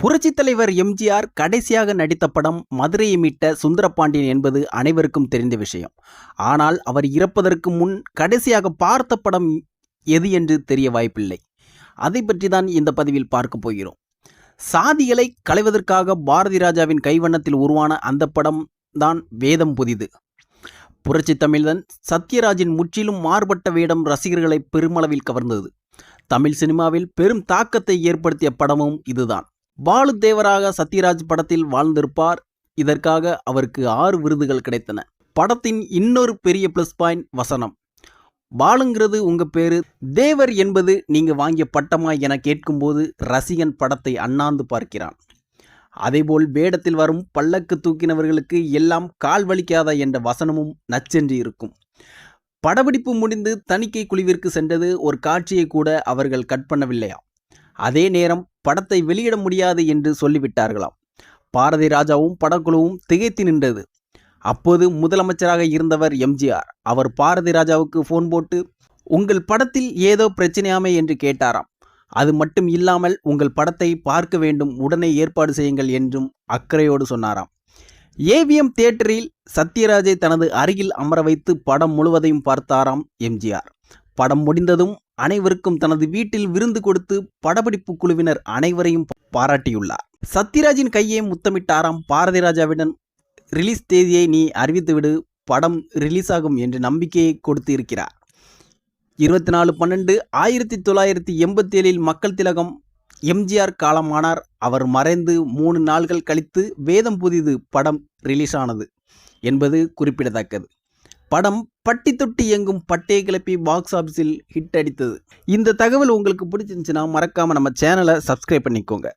புரட்சித் தலைவர் எம்ஜிஆர் கடைசியாக நடித்த படம் மதுரையை மீட்ட சுந்தரபாண்டியன் என்பது அனைவருக்கும் தெரிந்த விஷயம். ஆனால் அவர் இறப்பதற்கு முன் கடைசியாக பார்த்த படம் எது என்று தெரிய வாய்ப்பில்லை. அதை பற்றி தான் இந்த பதிவில் பார்க்க போகிறோம். சாதிகளை களைவதற்காக பாரதி ராஜாவின் கைவண்ணத்தில் உருவான அந்த படம் தான் வேதம் புதிது. புரட்சி தமிழன் சத்யராஜின் முற்றிலும் மாறுபட்ட வேடம் ரசிகர்களை பெருமளவில் கவர்ந்தது. தமிழ் சினிமாவில் பெரும் தாக்கத்தை ஏற்படுத்திய படமும் இதுதான். பாலு தேவராக சத்யராஜ் படத்தில் வாழ்ந்திருப்பார். இதற்காக அவருக்கு ஆறு விருதுகள் கிடைத்தன. படத்தின் இன்னொரு பெரிய ப்ளஸ் பாயிண்ட் வசனம். பாலுங்கிறது உங்கள் பேர். தேவர் என்பது நீங்கள் வாங்கிய பட்டமா என கேட்கும்போது ரசிகன் படத்தை அண்ணாந்து பார்க்கிறான். அதேபோல் வேடத்தில் வரும் பல்லக்கு தூக்கினவர்களுக்கு எல்லாம் கால் வலிக்காத என்ற வசனமும் நச்சென்று இருக்கும். படப்பிடிப்பு முடிந்து தணிக்கை குழுவிற்கு சென்றது ஒரு காட்சியை கூட அவர்கள் கட் பண்ணவில்லையா? அதே நேரம் படத்தை வெளியிட முடியாது என்று சொல்லிவிட்டார்களாம். பாரதி ராஜாவும் படக்குழுவும் திகைத்து நின்றது. அப்போது முதலமைச்சராக இருந்தவர் எம்ஜிஆர். அவர் பாரதி ராஜாவுக்கு ஃபோன் போட்டு உங்கள் படத்தில் ஏதோ பிரச்சனையாமே என்று கேட்டாராம். அது மட்டும் இல்லாமல் உங்கள் படத்தை பார்க்க வேண்டும் உடனே ஏற்பாடு செய்யுங்கள் என்றும் அக்கறையோடு சொன்னாராம். ஏவிஎம் தியேட்டரில் சத்யராஜை தனது அருகில் அமர வைத்து படம் முழுவதையும் பார்த்தாராம் எம்ஜிஆர். படம் முடிந்ததும் அனைவருக்கும் தனது வீட்டில் விருந்து கொடுத்து படப்பிடிப்பு குழுவினர் அனைவரையும் பாராட்டியுள்ளார். சத்யராஜின் கையை முத்தமிட்டாராம் பாரதி ராஜாவிடம் ரிலீஸ் தேதியை நீ அறிவித்துவிடு படம் ரிலீஸ் ஆகும் என்று நம்பிக்கையை கொடுத்து இருக்கிறார் இருபத்தி நாலு பன்னெண்டு ஆயிரத்தி தொள்ளாயிரத்தி எண்பத்தி ஏழில் மக்கள் திலகம் எம்ஜிஆர் காலமானார். அவர் மறைந்து மூணு நாள்கள் கழித்து வேதம் புதிது படம் ரிலீஸ் ஆனது என்பது குறிப்பிடத்தக்கது. படம் பட்டி தொட்டி எங்கும் பட்டையை கிளப்பி பாக்ஸ் ஆஃபீஸில் ஹிட் அடித்தது. இந்த தகவல் உங்களுக்கு பிடிச்சிருந்துச்சுன்னா மறக்காமல் நம்ம சேனலை சப்ஸ்கிரைப் பண்ணிக்கோங்க.